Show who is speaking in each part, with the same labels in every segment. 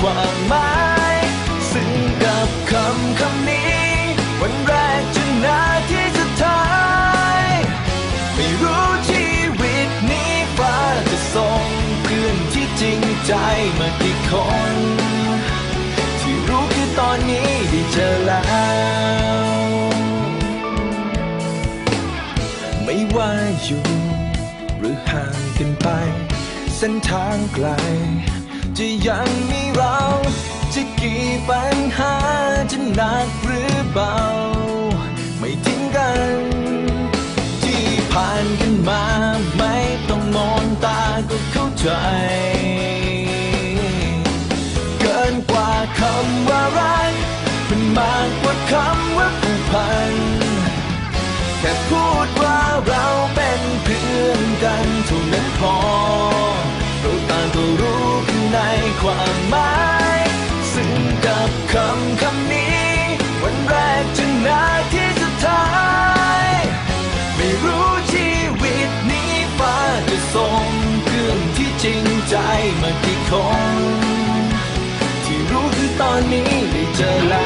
Speaker 1: ความหมายซึ่งกับคำคำนี้ วันแรกจนนาทีสุดท้าย ไม่รู้ชีวิตนี้ฟ้าจะส่งเพื่อนที่จริงใจมากี่คน ที่รู้คือตอนนี้ได้เจอแล้ว ไม่ว่าอยู่ หรือห่างกันไป เส้นทางไกล จะยังมีเรา จะกี่ปัญหาจะหนักหรือเบา ไม่ทิ้งกัน ที่ผ่านกันมาไม่ต้องมองตาก็เข้าใจ เกินกว่าคำว่ารักมันมากกว่าคำว่าผูกพันแค่พูดว่าเราเป็นเพื่อนกันเท่านั้นพอ ความหมายซึ่งกับคำคำนี้ วันแรกจนนาทีสุดท้าย ไม่รู้ชีวิตนี้ฟ้าจะส่งเพื่อนที่จริงใจมากี่คนที่รู้คือตอนนี้ได้เจอแล้ว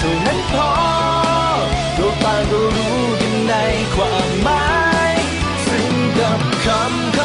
Speaker 1: เท่านั้นพอดวงตาก็รู้กันในความหมายซึ่งกับคำ